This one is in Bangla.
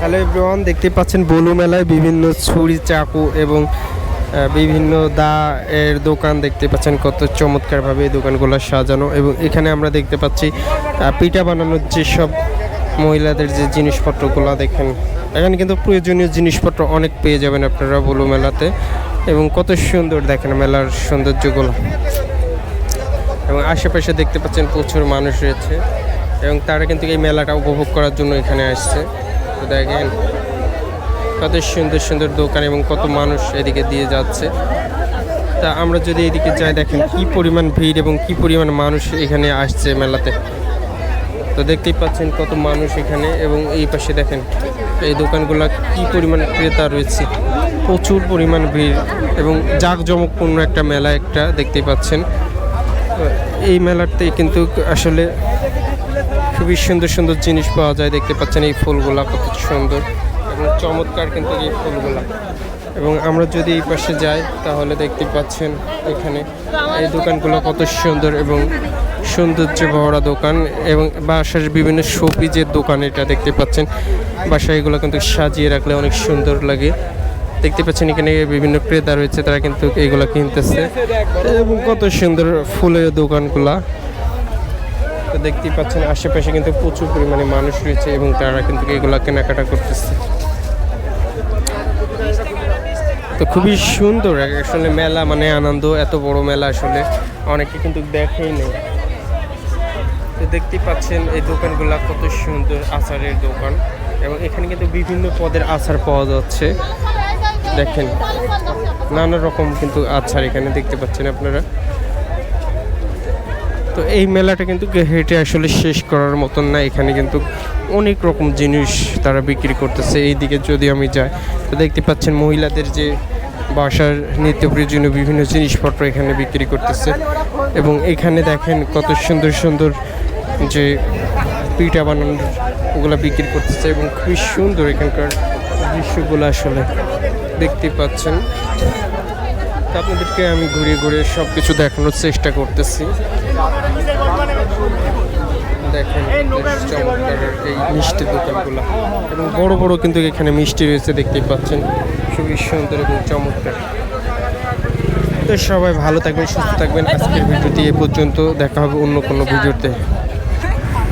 হ্যালো এভরিওয়ান দেখতে পাচ্ছেন বলু মেলায় বিভিন্ন ছুরি, চাকু এবং বিভিন্ন দা এর দোকান দেখতে পাচ্ছেন কত চমৎকারভাবে এই দোকানগুলো সাজানো এবং এখানে আমরা দেখতে পাচ্ছি পিঠা বানানোর যেসব মহিলাদের যে জিনিসপত্রগুলো দেখেন, এখানে কিন্তু প্রয়োজনীয় জিনিসপত্র অনেক পেয়ে যাবেন আপনারা বলু মেলাতে এবং কত সুন্দর দেখেন মেলার সৌন্দর্যগুলো। এবং আশেপাশে দেখতে পাচ্ছেন প্রচুর মানুষ রয়েছে এবং তারা কিন্তু এই মেলাটা উপভোগ করার জন্য এখানে আসছে। তো দেখেন কত সুন্দর সুন্দর দোকান এবং কত মানুষ এদিকে দিয়ে যাচ্ছে। তা আমরা যদি এদিকে যাই, দেখেন কি পরিমাণ ভিড় এবং কি পরিমাণ মানুষ এখানে আসছে মেলাতে। তো দেখতেই পাচ্ছেন কত মানুষ এখানে এবং এই পাশে দেখেন এই দোকানগুলো কি পরিমাণ ক্রেতা রয়েছে। প্রচুর পরিমাণ ভিড় এবং জাঁকজমকপূর্ণ একটা মেলা একটা দেখতেই পাচ্ছেন। এই মেলাতে কিন্তু আসলে খুবই সুন্দর সুন্দর জিনিস পাওয়া যায়। দেখতে পাচ্ছেন এই ফুলগুলা কত সুন্দর এবং চমৎকার কিন্তু এই ফুলগুলা। এবং আমরা যদি এই পাশে যাই, তাহলে দেখতে পাচ্ছেন এখানে এই দোকানগুলো কত সুন্দর এবং সৌন্দর্য ভরা দোকান এবং বাসার বিভিন্ন শোপিজের দোকান এটা দেখতে পাচ্ছেন। বাসায় এগুলো কিন্তু সাজিয়ে রাখলে অনেক সুন্দর লাগে। দেখতে পাচ্ছেন এখানে বিভিন্ন ক্রেতা রয়েছে, তারা কিন্তু এইগুলো কিনতেছে। এবং কত সুন্দর ফুলের দোকানগুলা। তো দেখতেই পাচ্ছেন, আশেপাশে কিন্তু প্রচুর পরিমাণে মানুষ রয়েছে এবং তারা কিন্তু এগুলা কেনাকাটা করতেছে। তো খুবই সুন্দর আসলে মেলা মানে আনন্দ, এত বড় মেলা আসলে অনেকে কিন্তু দেখেই নেই। তো দেখতেই পাচ্ছেন, এই দোকানগুলো কত সুন্দর আচারের দোকান এবং এখানে কিন্তু বিভিন্ন পদের আচার পাওয়া যাচ্ছে। দেখেন, নানা রকম কিন্তু আচার এখানে দেখতে পাচ্ছেন আপনারা। তো এই মেলাটা কিন্তু হেঁটে আসলে শেষ করার মতন না। এখানে কিন্তু অনেক রকম জিনিস তারা বিক্রি করতেছে। এইদিকে যদি আমি যাই, তো দেখতে পাচ্ছেন মহিলাদের যে বাসার নিত্য প্রয়োজনীয় বিভিন্ন জিনিসপত্র এখানে বিক্রি করতেছে। এবং এখানে দেখেন কত সুন্দর সুন্দর যে পিঠা বানানোর ওগুলো বিক্রি করতেছে এবং খুবই সুন্দর এখানকার দৃশ্যগুলো আসলে দেখতে পাচ্ছেন। আপনাদেরকে আমি ঘুরে ঘুরে সব কিছু দেখানোর চেষ্টা করতেছি। দেখেন চমৎকার এই মিষ্টি দোকানগুলো। এবং বড় বড় কিন্তু এখানে মিষ্টি রয়েছে দেখতেই পাচ্ছেন। খুবই সুন্দর এবং চমৎকার। তো সবাই ভালো থাকবেন সুস্থ থাকবেন। আজকের ভিডিওটি এ পর্যন্ত। দেখা হবে অন্য কোনো ভিডিওতে।